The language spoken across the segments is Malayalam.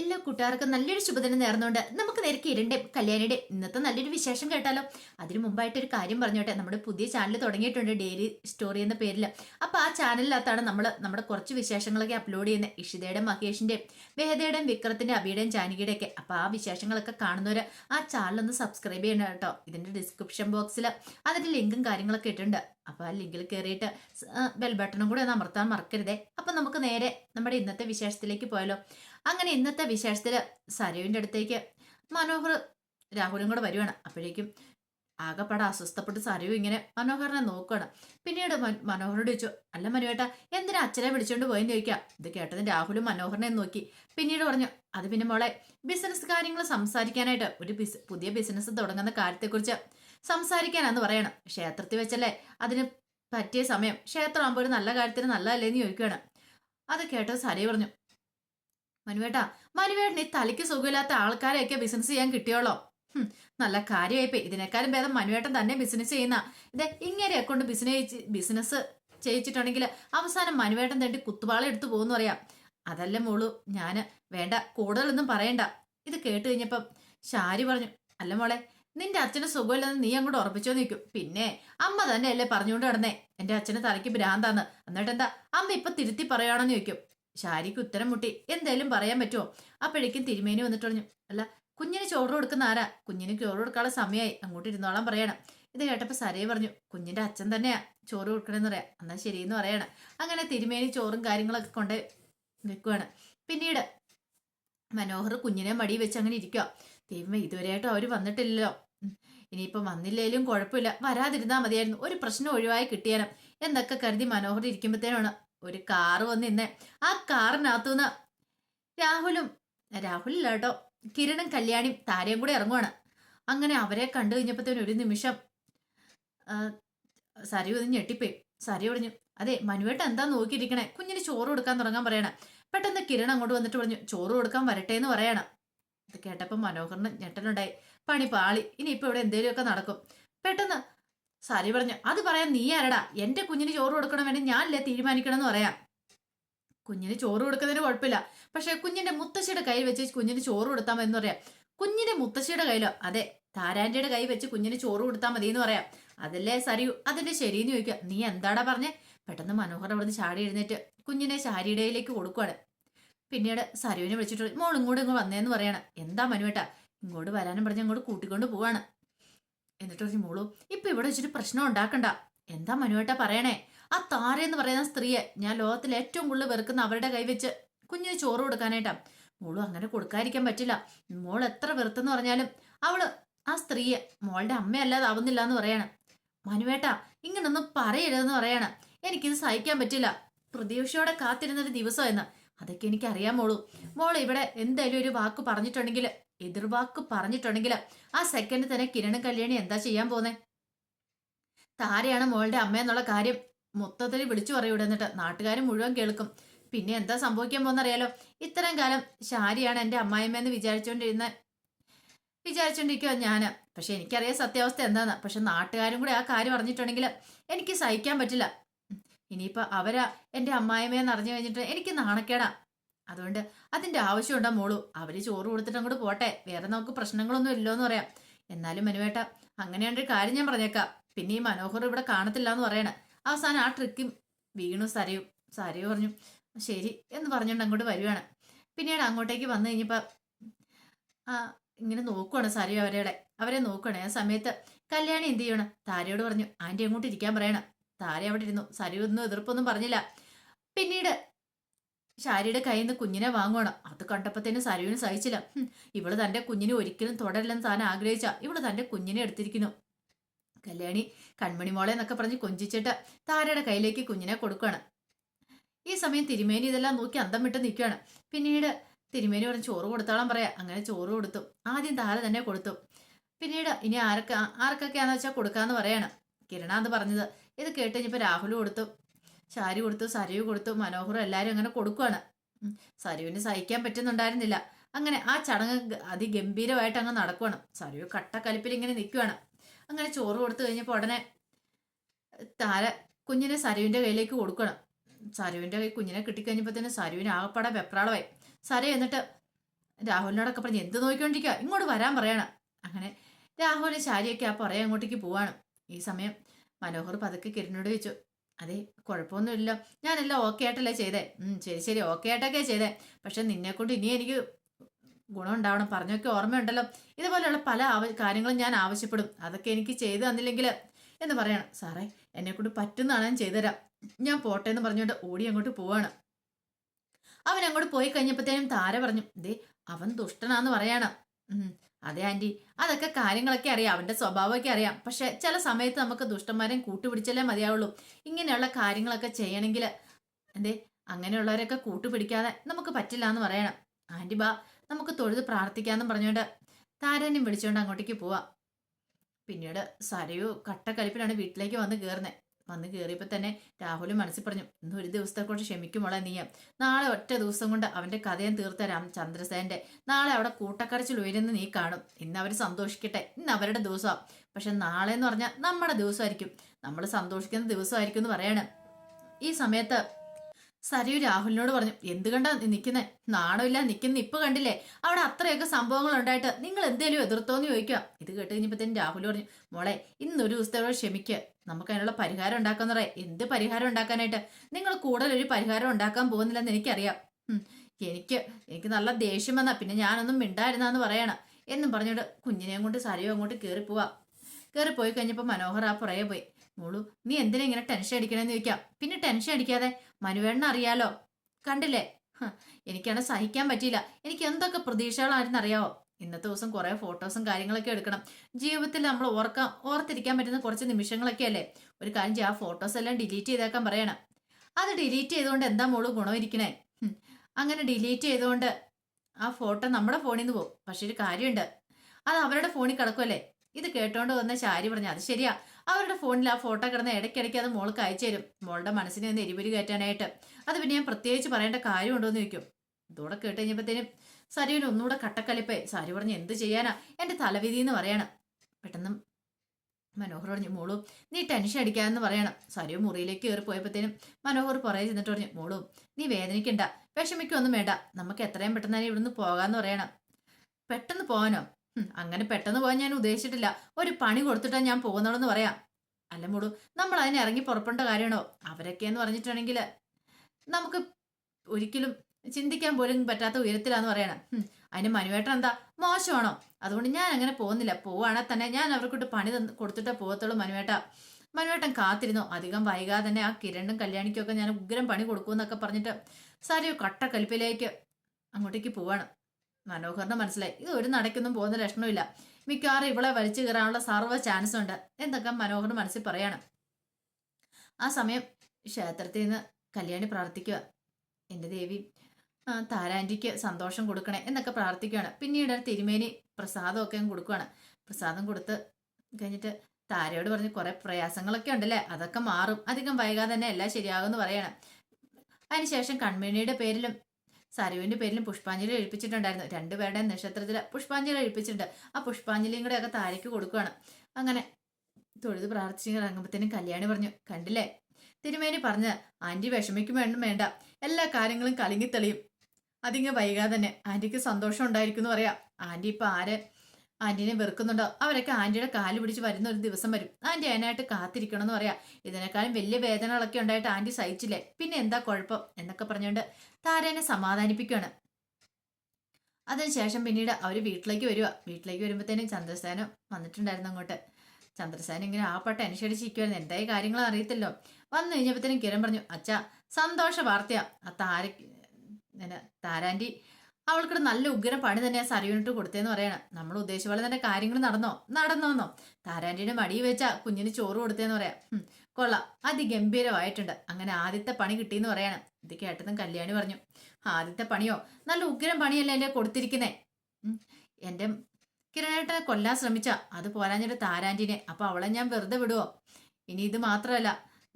എല്ലാ കൂട്ടുകാർക്കും നല്ലൊരു ശുഭദിനം നേർന്നുകൊണ്ട് നമുക്ക് നേരെ കിരണിന്റെ കല്യാണിയുടെ ഇന്നത്തെ നല്ലൊരു വിശേഷം കേട്ടാലോ. അതിനു മുമ്പായിട്ട് ഒരു കാര്യം പറഞ്ഞോട്ടെ. നമ്മുടെ പുതിയ ചാനൽ തുടങ്ങിയിട്ടുണ്ട് ഡെയിലി സ്റ്റോറി എന്ന പേരിൽ അപ്പൊ ആ ചാനലിനകത്താണ് നമ്മൾ നമ്മുടെ കുറച്ച് വിശേഷങ്ങളൊക്കെ അപ്ലോഡ് ചെയ്യുന്നത് ഇഷിതയുടെ മഹേഷിന്റെ വേദയുടെയും വിക്രത്തിന്റെ അബിയുടെയും ജാനകിയുടെ ഒക്കെ അപ്പൊ ആ വിശേഷങ്ങളൊക്കെ കാണുന്നവര് ആ ചാനൽ ഒന്ന് സബ്സ്ക്രൈബ് ചെയ്യണം കേട്ടോ. ഇതിന്റെ ഡിസ്ക്രിപ്ഷൻ ബോക്സിൽ അതിന്റെ ലിങ്കും കാര്യങ്ങളൊക്കെ ഇട്ടുണ്ട് അപ്പൊ ആ ലിങ്കിൽ കയറിയിട്ട് ബെൽ ബട്ടണും കൂടെ ഒന്ന് അമർത്താൻ മറക്കരുതേ. അപ്പൊ നമുക്ക് നേരെ നമ്മുടെ ഇന്നത്തെ വിശേഷത്തിലേക്ക് പോയാലോ. അങ്ങനെ ഇന്നത്തെ വിശേഷത്തിൽ സരുവിന്റെ അടുത്തേക്ക് മനോഹർ രാഹുലും കൂടെ വരുവാണ്. അപ്പോഴേക്കും ആകെപ്പാടെ അസ്വസ്ഥപ്പെട്ട് സരയു ഇങ്ങനെ മനോഹറിനെ നോക്കുകയാണ് പിന്നീട് മനോഹരോട് ചോദിച്ചു അല്ല മനുവേട്ട എന്തിനാ അച്ഛനെ വിളിച്ചുകൊണ്ട് പോയെന്ന് ചോദിക്കാം? ഇത് കേട്ടത് രാഹുലും മനോഹറിനെ നോക്കി. പിന്നീട് പറഞ്ഞു അത് പിന്നെ മോളെ ബിസിനസ് കാര്യങ്ങൾ സംസാരിക്കാനായിട്ട് ഒരു പുതിയ ബിസിനസ് തുടങ്ങുന്ന കാര്യത്തെക്കുറിച്ച് സംസാരിക്കാനാന്ന് പറയണം. ക്ഷേത്രത്തിൽ വെച്ചല്ലേ അതിന് പറ്റിയ സമയം. ക്ഷേത്രമാകുമ്പോൾ ഒരു നല്ല കാര്യത്തിന് നല്ലതല്ലേന്ന് ചോദിക്കുകയാണ് അത് കേട്ടത് സരയു പറഞ്ഞു മനുവേട്ടാ മനുവേട്ടൻ ഈ തലയ്ക്ക് സുഖമില്ലാത്ത ആൾക്കാരെയൊക്കെ ബിസിനസ് ചെയ്യാൻ കിട്ടിയോളോ? നല്ല കാര്യമായിപ്പോ ഇതിനേക്കാളും ഭേദം മനുവേട്ടൻ തന്നെ ബിസിനസ് ചെയ്യുന്ന. ഇത് ഇങ്ങനെ കൊണ്ട് ബിസിനസ് ബിസിനസ് ചെയ്യിച്ചിട്ടുണ്ടെങ്കിൽ അവസാനം മനുവേട്ടൻ തേണ്ടി കുത്തുപാള എടുത്തു പോകുന്നു പറയാം. അതല്ല മോളു ഞാൻ വേണ്ട കൂടുതലൊന്നും പറയണ്ട. ഇത് കേട്ട് കഴിഞ്ഞപ്പം ശാരി പറഞ്ഞു അല്ല മോളെ നിന്റെ അച്ഛന് സുഖമില്ലെന്ന് നീ അങ്ങോട്ട് ഉറപ്പിച്ചോ നിൽക്കും പിന്നെ അമ്മ തന്നെ അല്ലേ പറഞ്ഞുകൊണ്ട് കിടന്നേ എന്റെ അച്ഛന് തലയ്ക്ക് ഭ്രാന്താന്ന്. എന്നിട്ട് എന്താ അമ്മ ഇപ്പൊ തിരുത്തി പറയുകയാണെന്ന് ചോദിക്കും. ശാരിക്ക് ഉത്തരം മുട്ടി. എന്തേലും പറയാൻ പറ്റുമോ അപ്പോഴേക്കും തിരുമേനി വന്നിട്ട് പറഞ്ഞു അല്ല കുഞ്ഞിന് ചോറ് കൊടുക്കുന്ന ആരാ? കുഞ്ഞിന് ചോറ് കൊടുക്കാനുള്ള സമയമായി അങ്ങോട്ട് ഇരുന്നോളാൻ പറയണം. ഇത് കേട്ടപ്പോൾ സരയെ പറഞ്ഞു കുഞ്ഞിന്റെ അച്ഛൻ തന്നെയാ ചോറ് കൊടുക്കണമെന്ന് പറയാം. എന്നാൽ ശരിയെന്ന് പറയണം. അങ്ങനെ തിരുമേനി ചോറും കാര്യങ്ങളൊക്കെ കൊണ്ട് വെക്കുവാണ് പിന്നീട് മനോഹർ കുഞ്ഞിനെ മടി വെച്ച് അങ്ങനെ ഇരിക്കുക ദൈവമേ ഇതുവരെയായിട്ടും അവർ വന്നിട്ടില്ലല്ലോ. ഇനിയിപ്പം വന്നില്ലേലും കുഴപ്പമില്ല. വരാതിരുന്നാൽ മതിയായിരുന്നു. ഒരു പ്രശ്നം ഒഴിവായി കിട്ടിയാലും എന്നൊക്കെ കരുതി മനോഹർ ഇരിക്കുമ്പോഴത്തേനാണ് ഒരു കാറ് വന്ന് ഇന്ന് ആ കാറിനകത്തുനിന്ന് രാഹുലും രാഹുലില്ല കേട്ടോ. കിരണും കല്യാണിയും താരയും കൂടെ ഇറങ്ങുവാണ്. അങ്ങനെ അവരെ കണ്ടു കഴിഞ്ഞപ്പോഴത്തേനും ഒരു നിമിഷം സരി ഒന്ന് ഞെട്ടിപ്പോയി. സരി പറഞ്ഞു അതെ മനുവേട്ട എന്താ നോക്കിയിരിക്കണേ? കുഞ്ഞിന് ചോറ് കൊടുക്കാൻ തുടങ്ങാൻ പറയണ. പെട്ടെന്ന് കിരൺ അങ്ങോട്ട് വന്നിട്ട് പറഞ്ഞു ചോറ് കൊടുക്കാൻ വരട്ടെ എന്ന് പറയണം. ഇത് കേട്ടപ്പോൾ മനോഹറിന് ഞെട്ടലുണ്ടായി. പണി പാളി. ഇനി ഇപ്പൊ ഇവിടെ എന്തെങ്കിലുമൊക്കെ നടക്കും. പെട്ടെന്ന് സാരി പറഞ്ഞു അത് പറയാൻ നീ ആരടാ? എന്റെ കുഞ്ഞിന് ചോറ് കൊടുക്കണം വേണ്ടി ഞാനല്ലേ തീരുമാനിക്കണം എന്ന് പറയാം. കുഞ്ഞിന് ചോറ് കൊടുക്കുന്നതിന് കുഴപ്പമില്ല. പക്ഷെ കുഞ്ഞിന്റെ മുത്തശ്ശിയുടെ കൈ വെച്ച് കുഞ്ഞിന് ചോറ് കൊടുത്താൽ മതി എന്ന് പറയാം. കുഞ്ഞിന്റെ മുത്തശ്ശിയുടെ കയ്യിലോ? അതെ താരാന്റിയുടെ കൈ വെച്ച് കുഞ്ഞിന് ചോറ് കൊടുത്താൽ മതി എന്ന് പറയാം. അതല്ലേ സരിയു? അതിന്റെ ശരിയെന്ന് ചോദിക്കുക. നീ എന്താടാ പറഞ്ഞേ? പെട്ടെന്ന് മനോഹർ അവിടുന്ന് ചാടി എഴുന്നേറ്റ് കുഞ്ഞിനെ ശാരിയുടെയിലേക്ക് കൊടുക്കുവാണ്. പിന്നീട് സരുവിനെ വിളിച്ചിട്ട് മോൾ ഇങ്ങോട്ട് ഇങ്ങ് വന്നേന്ന് പറയണം. എന്താ മനുവേട്ടാ? ഇങ്ങോട്ട് വരാനും പറഞ്ഞ് അങ്ങോട്ട് കൂട്ടിക്കൊണ്ട് പോവാണ്. എന്നിട്ട് പറഞ്ഞു മോളു ഇപ്പൊ ഇവിടെ വെച്ചിട്ട് പ്രശ്നം ഉണ്ടാക്കണ്ട. എന്താ മനുവേട്ടാ പറയണേ? ആ താര എന്ന് പറയുന്ന സ്ത്രീയെ ഞാൻ ലോകത്തിൽ ഏറ്റവും കൂടുതൽ വെറുക്കുന്ന അവരുടെ കൈവച്ച് കുഞ്ഞിന് ചോറ് കൊടുക്കാനായിട്ടാ. മോളും അങ്ങനെ കൊടുക്കാതിരിക്കാൻ പറ്റില്ല. മോൾ എത്ര വെറുത്തെന്ന് പറഞ്ഞാലും അവൾ ആ സ്ത്രീയെ മോളുടെ അമ്മയല്ലാതെ ആവുന്നില്ല എന്ന് പറയാണ്. മനുവേട്ടാ ഇങ്ങനൊന്നും പറയരുതെന്ന് പറയാണ്. എനിക്കിത് സഹിക്കാൻ പറ്റില്ല. പ്രതീക്ഷയോടെ കാത്തിരുന്നൊരു ദിവസം എന്ന് അതൊക്കെ എനിക്ക് അറിയാൻ മോളൂ മോൾ ഇവിടെ എന്തായാലും ഒരു വാക്ക് പറഞ്ഞിട്ടുണ്ടെങ്കിൽ എതിർവാക്ക് പറഞ്ഞിട്ടുണ്ടെങ്കിൽ ആ സെക്കൻഡ് തന്നെ കിരണും കല്യാണി എന്താ ചെയ്യാൻ പോന്നെ? താരയാണ് മോളുടെ അമ്മ എന്നുള്ള കാര്യം മൊത്തത്തിൽ വിളിച്ചു പറയൂടെ എന്നിട്ട് നാട്ടുകാർ മുഴുവൻ കേൾക്കും. പിന്നെ എന്താ സംഭവിക്കാൻ പോന്നറിയാലോ? ഇത്രയും കാലം ശാരിയാണ് എന്റെ അമ്മായിമ്മയെന്ന് വിചാരിച്ചുകൊണ്ടിരുന്ന വിചാരിച്ചോണ്ടിരിക്കുക ഞാൻ പക്ഷെ എനിക്കറിയാം സത്യാവസ്ഥ എന്താന്ന്. പക്ഷെ നാട്ടുകാരും കൂടെ ആ കാര്യം അറിഞ്ഞിട്ടുണ്ടെങ്കിൽ എനിക്ക് സഹിക്കാൻ പറ്റില്ല. ഉം. ഇനിയിപ്പോ അവരാ എന്റെ അമ്മായിമ്മയെന്ന് അറിഞ്ഞു കഴിഞ്ഞിട്ട് എനിക്ക് നാണക്കേടാ. അതുകൊണ്ട് അതിന്റെ ആവശ്യമുണ്ടാ മോളു? അവർ ചോറ് കൊടുത്തിട്ട് അങ്ങോട്ട് പോട്ടെ. വേറെ നമുക്ക് പ്രശ്നങ്ങളൊന്നും ഇല്ലോന്ന് പറയാം. എന്നാലും മനുവേട്ട അങ്ങനെയാണ്ട് ഒരു കാര്യം ഞാൻ പറഞ്ഞേക്കാം. പിന്നെ ഈ മനോഹർ ഇവിടെ കാണത്തില്ല എന്ന് പറയണ. അവസാനം ആ ട്രിക്കും വീണു സരയും. സരയു പറഞ്ഞു ശരി എന്ന് പറഞ്ഞുകൊണ്ട് അങ്ങോട്ട് വരുവാണ്. പിന്നീട് അങ്ങോട്ടേക്ക് വന്നു കഴിഞ്ഞപ്പോ ആ ഇങ്ങനെ നോക്കുവാണ് സരയു അവരെ അവരെ നോക്കുവാണ്. ആ സമയത്ത് കല്യാണി എന്ത് ചെയ്യണം? താരയോട് പറഞ്ഞു ആന്റി അങ്ങോട്ട് ഇരിക്കാൻ പറയണം. താര അവിടെ ഇരുന്നു. സരിയൊന്നും എതിർപ്പൊന്നും പറഞ്ഞില്ല. പിന്നീട് ശാരിയുടെ കയ്യിൽ നിന്ന് കുഞ്ഞിനെ വാങ്ങുവാണ് അത് കണ്ടപ്പോഴത്തേനും സരുവിന് സഹിച്ചില്ല. ഇവൾ തന്റെ കുഞ്ഞിനെ ഒരിക്കലും തുടരില്ലെന്ന് താൻ ആഗ്രഹിച്ച. ഇവൾ തന്റെ കുഞ്ഞിനെ എടുത്തിരിക്കുന്നു. കല്യാണി കൺമണി മോളെ എന്നൊക്കെ പറഞ്ഞ് കൊഞ്ചിച്ചിട്ട് താരയുടെ കയ്യിലേക്ക് കുഞ്ഞിനെ കൊടുക്കുകയാണ്. ഈ സമയം തിരുമേനി ഇതെല്ലാം നോക്കി അന്തം വിട്ട് നിൽക്കുകയാണ്. പിന്നീട് തിരുമേനി പറഞ്ഞ് ചോറ് കൊടുത്തോളാൻ പറയാം. അങ്ങനെ ചോറ് കൊടുത്തു. ആദ്യം താര തന്നെ കൊടുത്തു. പിന്നീട് ഇനി ആരൊക്കെ ആർക്കൊക്കെയാണെന്ന് വെച്ചാൽ കൊടുക്കാന്ന് പറയാണ്. കിരണ എന്ന് പറഞ്ഞത്. ഇത് കേട്ട് കഴിഞ്ഞപ്പോൾ രാഹുൽ കൊടുത്തു ശാരി കൊടുത്തു സരയു കൊടുത്തു മനോഹറും എല്ലാവരും അങ്ങനെ കൊടുക്കുകയാണ് സരയുവിന് സഹിക്കാൻ പറ്റുന്നുണ്ടായിരുന്നില്ല. അങ്ങനെ ആ ചടങ്ങ് അതിഗംഭീരമായിട്ട് അങ്ങ് നടക്കുവാണ്. സരയു കട്ടക്കലിപ്പിൽ ഇങ്ങനെ നിൽക്കുകയാണ് അങ്ങനെ ചോറ് കൊടുത്തു കഴിഞ്ഞപ്പോൾ ഉടനെ താര കുഞ്ഞിനെ സരുവിന്റെ കയ്യിലേക്ക് കൊടുക്കണം. സരുവിന്റെ കൈ കുഞ്ഞിനെ കിട്ടിക്കഴിഞ്ഞപ്പോൾ തന്നെ സരുവിന് ആകപ്പാടെ വെപ്രാളമായി. സര എന്നിട്ട് രാഹുലിനോടൊക്കെ പറഞ്ഞ് എന്ത് നോക്കിക്കൊണ്ടിരിക്കുക ഇങ്ങോട്ട് വരാൻ പറയണം. അങ്ങനെ രാഹുലിന് ശാരിയൊക്കെ ആ പുറയെ അങ്ങോട്ടേക്ക് പോവാണ്. ഈ സമയം മനോഹർ പതുക്കെ കിരണിനോട് ചോദിച്ചു അതെ കുഴപ്പമൊന്നുമില്ല. ഞാനെല്ലാം ഓക്കെ ആയിട്ടല്ലേ ചെയ്തേ. ശരി ശരി ഓക്കെ ആയിട്ടൊക്കെ ചെയ്തേ. പക്ഷെ നിന്നെ കൊണ്ട് ഇനി എനിക്ക് ഗുണം ഉണ്ടാവണം. പറഞ്ഞൊക്കെ ഓർമ്മയുണ്ടല്ലോ. ഇതുപോലെയുള്ള പല കാര്യങ്ങളും ഞാൻ ആവശ്യപ്പെടും. അതൊക്കെ എനിക്ക് ചെയ്തു തന്നില്ലെങ്കിൽ എന്ന് പറയണം. സാറേ എന്നെ കൊണ്ട് പറ്റുന്നതാണ് ഞാൻ ചെയ്തുതരാം. ഞാൻ പോട്ടെ എന്ന് പറഞ്ഞുകൊണ്ട് ഓടി അങ്ങോട്ട് പോവാണ്. അവൻ അങ്ങോട്ട് പോയി കഴിഞ്ഞപ്പോഴത്തേനും താര പറഞ്ഞു ദേ അവൻ ദുഷ്ടനാന്ന് പറയണം. അതെ ആന്റി. അതൊക്കെ കാര്യങ്ങളൊക്കെ അറിയാം. അവന്റെ സ്വഭാവമൊക്കെ അറിയാം. പക്ഷെ ചില സമയത്ത് നമുക്ക് ദുഷ്ടന്മാരെയും കൂട്ടുപിടിച്ചല്ലേ മതിയാവുള്ളൂ. ഇങ്ങനെയുള്ള കാര്യങ്ങളൊക്കെ ചെയ്യണമെങ്കിൽ എന്തേ അങ്ങനെയുള്ളവരൊക്കെ കൂട്ടുപിടിക്കാതെ നമുക്ക് പറ്റില്ല എന്ന് പറയണം. ആന്റി ബാ നമുക്ക് തൊഴുത് പ്രാർത്ഥിക്കാന്നും പറഞ്ഞുകൊണ്ട് താരാന്യം വിളിച്ചുകൊണ്ട് അങ്ങോട്ടേക്ക് പോവാം. പിന്നീട് സരയു കട്ടക്കലിപ്പിലാണ് വീട്ടിലേക്ക് വന്ന് കയറുന്നത് വന്ന് കയറിയപ്പോൾ തന്നെ രാഹുൽ മനസ്സിൽ പറഞ്ഞു ഇന്ന് ഒരു ദിവസത്തെ കൊണ്ട് ക്ഷമിക്കുമോളെ നീ നാളെ ഒറ്റ ദിവസം കൊണ്ട് അവന്റെ കഥയും തീർത്തരാം ചന്ദ്രസേന്റെ നാളെ അവിടെ കൂട്ടക്കരച്ചിൽ ഉയരുന്ന നീ കാണും. ഇന്ന് അവർ സന്തോഷിക്കട്ടെ. ഇന്ന് അവരുടെ ദിവസമാണ് പക്ഷെ നാളെ എന്ന് പറഞ്ഞാൽ നമ്മുടെ ദിവസമായിരിക്കും നമ്മൾ സന്തോഷിക്കുന്ന ദിവസമായിരിക്കും എന്ന് പറയാണ്. ഈ സമയത്ത് സരയു രാഹുലിനോട് പറഞ്ഞു എന്ത് കണ്ടാ നിൽക്കുന്നേ നാണമില്ല നിൽക്കുന്ന ഇപ്പൊ കണ്ടില്ലേ? അവിടെ അത്രയൊക്കെ സംഭവങ്ങൾ ഉണ്ടായിട്ട് നിങ്ങൾ എന്തേലും എതിർത്തോന്ന് ചോദിക്കുക ഇത് കേട്ട് കഴിഞ്ഞപ്പോഴത്തേനും രാഹുൽ പറഞ്ഞു മോളെ ഇന്നൊരു ദിവസത്തോടെ ക്ഷമിക്കുക നമുക്ക് അതിനുള്ള പരിഹാരം ഉണ്ടാക്കാന്ന് പറയാം. എന്ത് പരിഹാരം ഉണ്ടാക്കാനായിട്ട്? നിങ്ങൾ കൂടുതൽ ഒരു പരിഹാരം ഉണ്ടാക്കാൻ പോകുന്നില്ലെന്ന് എനിക്കറിയാം. എനിക്ക് എനിക്ക് നല്ല ദേഷ്യം വന്നാ പിന്നെ ഞാനൊന്നും മിണ്ടായിരുന്നാന്ന് പറയണം. എന്നും പറഞ്ഞിട്ട് കുഞ്ഞിനെയും കൊണ്ട് സരയോ അങ്ങോട്ട് കയറിപ്പോവാ പോവാ കയറി പോയി കഴിഞ്ഞപ്പോൾ മനോഹർ ആ പുറകെ പോയി. മോളു നീ എന്തിനാ ഇങ്ങനെ ടെൻഷൻ അടിക്കണമെന്ന് ചോദിക്കാം. പിന്നെ ടെൻഷൻ അടിക്കാതെ മനുവേണ്ണ അറിയാലോ? കണ്ടില്ലേ? എനിക്കാണ് സഹിക്കാൻ പറ്റിയില്ല. എനിക്ക് എന്തൊക്കെ പ്രതീക്ഷകളായിരുന്നു അറിയാവോ ഇന്നത്തെ ദിവസം കുറെ ഫോട്ടോസും കാര്യങ്ങളൊക്കെ എടുക്കണം. ജീവിതത്തിൽ നമ്മൾ ഓർക്കാൻ ഓർത്തിരിക്കാൻ പറ്റുന്ന കുറച്ച് നിമിഷങ്ങളൊക്കെ അല്ലേ ഒരു കാര്യം ചെയ്യാം ആ ഫോട്ടോസ് എല്ലാം ഡിലീറ്റ് ചെയ്തേക്കാൻ പറയണം. അത് ഡിലീറ്റ് ചെയ്തുകൊണ്ട് എന്താ മോൾ ഗുണം ഇരിക്കണേ അങ്ങനെ ഡിലീറ്റ് ചെയ്തുകൊണ്ട് ആ ഫോട്ടോ നമ്മുടെ ഫോണിൽ നിന്ന് പോകും പക്ഷെ ഒരു കാര്യമുണ്ട്. അത് അവരുടെ ഫോണിൽ കിടക്കുമല്ലേ ഇത് കേട്ടോണ്ട് വന്ന ശാരി പറഞ്ഞു അത് ശരിയാ. അവരുടെ ഫോണിൽ ആ ഫോട്ടോ കിടന്ന് ഇടയ്ക്കിടയ്ക്ക് അത് മോൾക്ക് അയച്ചു തരും. മോളുടെ മനസ്സിനെ ഒന്ന് എരിപൊരി കയറ്റാനായിട്ട്. അത് പിന്നെ ഞാൻ പ്രത്യേകിച്ച് പറയേണ്ട കാര്യമുണ്ടോ എന്ന് ചോദിക്കും. ഇതോടെ കേട്ട് കഴിഞ്ഞപ്പോഴത്തേനും സരുവിന് ഒന്നുകൂടെ കട്ടക്കലിപ്പേ സാരി പറഞ്ഞ് എന്ത് ചെയ്യാനാ? എന്റെ തലവിധി എന്ന് പറയണം. പെട്ടെന്ന് മനോഹർ പറഞ്ഞു മോളും നീ ടെൻഷൻ അടിക്കാന്ന് പറയണം. സരു മുറിയിലേക്ക് കയറി പോയപ്പോഴത്തേനും മനോഹർ പുറകെ ചെന്നിട്ട് പറഞ്ഞു മോളും നീ വേദനിക്കണ്ട. വിഷമിക്കൊന്നും വേണ്ട. നമുക്ക് എത്രയും പെട്ടെന്ന് തന്നെ ഇവിടുന്ന് പോകാന്ന് പറയണം. പെട്ടെന്ന് പോകാനോ? അങ്ങനെ പെട്ടെന്ന് പോകാൻ ഞാൻ ഉദ്ദേശിച്ചിട്ടില്ല. ഒരു പണി കൊടുത്തിട്ടാ ഞാൻ പോകുന്നുള്ളെന്ന് പറയാം. അല്ല മൂടു നമ്മൾ അതിനെ ഇറങ്ങി പുറപ്പെടേണ്ട കാര്യമാണോ? അവരൊക്കെ എന്ന് പറഞ്ഞിട്ടുണ്ടെങ്കിൽ നമുക്ക് ഒരിക്കലും ചിന്തിക്കാൻ പോലും പറ്റാത്ത ഉയരത്തിലാന്ന് പറയണം. അതിന് മനുവേട്ടൻ എന്താ? മോശമാണോ? അതുകൊണ്ട് ഞാൻ അങ്ങനെ പോകുന്നില്ല. പോവാണെങ്കിൽ തന്നെ ഞാൻ അവർക്കിട്ട് പണി തന്ന് കൊടുത്തിട്ടേ പോകത്തുള്ളൂ മനുവേട്ട. മനുവേട്ടൻ കാത്തിരുന്നു. അധികം വൈകാതെ തന്നെ ആ കിരണ്ടും കല്യാണിക്കും ഒക്കെ ഞാൻ ഉഗ്രം പണി കൊടുക്കുമെന്നൊക്കെ പറഞ്ഞിട്ട് സാരിയോ കട്ട കലിപ്പിലേക്ക് അങ്ങോട്ടേക്ക് പോവാണ്. മനോഹറിന് മനസ്സിലായി. ഇത് ഒരു നടക്കൊന്നും പോകുന്ന ലക്ഷണമില്ല. മിക്കവാറും ഇവളെ വലിച്ചു കയറാനുള്ള സർവ ചാൻസ് ഉണ്ട്. എന്തൊക്കെ മനോഹറിന് മനസ്സിൽ പറയണം. ആ സമയം ക്ഷേത്രത്തിൽ നിന്ന് കല്യാണി പ്രാർത്ഥിക്കുക. എന്റെ ദേവി താരാന്റിക്ക് സന്തോഷം കൊടുക്കണേ എന്നൊക്കെ പ്രാർത്ഥിക്കുകയാണ്. പിന്നീട് തിരുമേനി പ്രസാദമൊക്കെ കൊടുക്കുകയാണ് പ്രസാദം കൊടുത്ത് കഴിഞ്ഞിട്ട് താരയോട് പറഞ്ഞ് കുറെ പ്രയാസങ്ങളൊക്കെ ഉണ്ടല്ലേ? അതൊക്കെ മാറും. അധികം വൈകാതെ തന്നെ എല്ലാം ശരിയാകുമെന്ന് പറയണം. അതിനുശേഷം കൺമേണിയുടെ പേരിലും സരുവിന്റെ പേരിലും പുഷ്പാഞ്ജലി എഴുപ്പിച്ചിട്ടുണ്ടായിരുന്നു. രണ്ടുപേരുടെ നക്ഷത്രത്തിൽ പുഷ്പാഞ്ജലി എഴുപ്പിച്ചിട്ടുണ്ട്. ആ പുഷ്പാഞ്ജലിയും കൂടെ ഒക്കെ താരയ്ക്ക് കൊടുക്കുകയാണ് അങ്ങനെ തൊഴുത് പ്രാർത്ഥിച്ചു ഇറങ്ങുമ്പോഴത്തേനും കല്യാണി പറഞ്ഞു കണ്ടില്ലേ? തിരുമേനി പറഞ്ഞ് ആന്റി വിഷമിക്കും വേണ്ടും വേണ്ട. എല്ലാ കാര്യങ്ങളും കലങ്ങി തെളിയും. അതിങ്ങ് വൈകാതെ തന്നെ ആന്റിക്ക് സന്തോഷം ഉണ്ടായിരിക്കും എന്ന് പറയാം. ആന്റി ഇപ്പൊ ആര്? ആന്റിനെ വെറുക്കുന്നുണ്ടോ? അവരൊക്കെ ആന്റിയുടെ കാൽ പിടിച്ച് വരുന്ന ഒരു ദിവസം വരും. ആന്റി അതിനായിട്ട് കാത്തിരിക്കണം എന്ന് പറയാം. ഇതിനേക്കാളും വലിയ വേദനകളൊക്കെ ഉണ്ടായിട്ട് ആന്റി സഹിച്ചില്ലേ? പിന്നെ എന്താ കുഴപ്പം? എന്നൊക്കെ പറഞ്ഞുകൊണ്ട് താരേനെ സമാധാനിപ്പിക്കുകയാണ് അതിനുശേഷം പിന്നീട് അവർ വീട്ടിലേക്ക് വരിക വീട്ടിലേക്ക് വരുമ്പോഴത്തേനും ചന്ദ്രസേനം വന്നിട്ടുണ്ടായിരുന്നു അങ്ങോട്ട്. ചന്ദ്രസേന ഇങ്ങനെ ആ പട്ട അനുസരിച്ചിരിക്കുമായിരുന്നു എന്തായി കാര്യങ്ങൾ അറിയത്തില്ലോ. വന്നു കഴിഞ്ഞപ്പോഴത്തേനും കിരൺ പറഞ്ഞു അച്ഛാ സന്തോഷ വാർത്തയാ. ആ താര താരാന്റി അവൾക്കിടെ നല്ല ഉഗ്രം പണി തന്നെ ആ കൊടുത്തേന്ന് പറയണം. നമ്മൾ ഉദ്ദേശിച്ച പോലെ തന്നെ കാര്യങ്ങൾ നടന്നോ? നടന്നോന്നോ? താരാന്റിയുടെ മടിയിൽ വെച്ചാ കുഞ്ഞിന് ചോറ് കൊടുത്തേന്ന് പറയാം. കൊള്ളാം. അതിഗംഭീരമായിട്ടുണ്ട്. അങ്ങനെ ആദ്യത്തെ പണി കിട്ടിയെന്ന് പറയണം. ഇത് കേട്ടതും കല്യാണി പറഞ്ഞു. ആദ്യത്തെ പണിയോ? നല്ല ഉഗ്രം പണിയല്ലേ എന്റെ കൊടുത്തിരിക്കുന്നേ? എന്റെ കിരണേട്ടനെ കൊല്ലാൻ ശ്രമിച്ച. അത് പോരാഞ്ഞിട്ട് താരാന്റിനെ അപ്പൊ അവളെ ഞാൻ വെറുതെ വിടുവോ? ഇനി ഇത് മാത്രമല്ല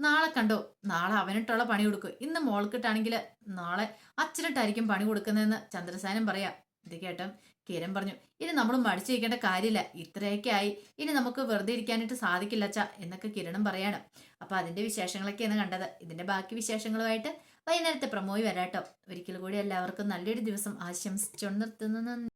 നാളെ കണ്ടോ? നാളെ അവനിട്ടുള്ള പണി കൊടുക്കും. ഇന്ന് മോൾക്കിട്ടാണെങ്കിൽ നാളെ അച്ഛനിട്ടായിരിക്കും പണി കൊടുക്കുന്നതെന്ന് ചന്ദ്രസാനം പറയാം. ഇത് കേട്ടോ കിരൺ പറഞ്ഞു ഇനി നമ്മൾ മടിച്ചിരിക്കേണ്ട കാര്യമില്ല. ഇത്രയൊക്കെ ആയി. ഇനി നമുക്ക് വെറുതെ ഇരിക്കാനായിട്ട് സാധിക്കില്ല അച്ഛ എന്നൊക്കെ കിരണും പറയാണ്. അപ്പൊ അതിന്റെ വിശേഷങ്ങളൊക്കെയാണ് കണ്ടത്. ഇതിന്റെ ബാക്കി വിശേഷങ്ങളുമായിട്ട് വൈകുന്നേരത്തെ പ്രമോയി വരാട്ടോ. ഒരിക്കൽ കൂടി എല്ലാവർക്കും നല്ലൊരു ദിവസം ആശംസിച്ചുകൊണ്ട് നിർത്തുന്നു.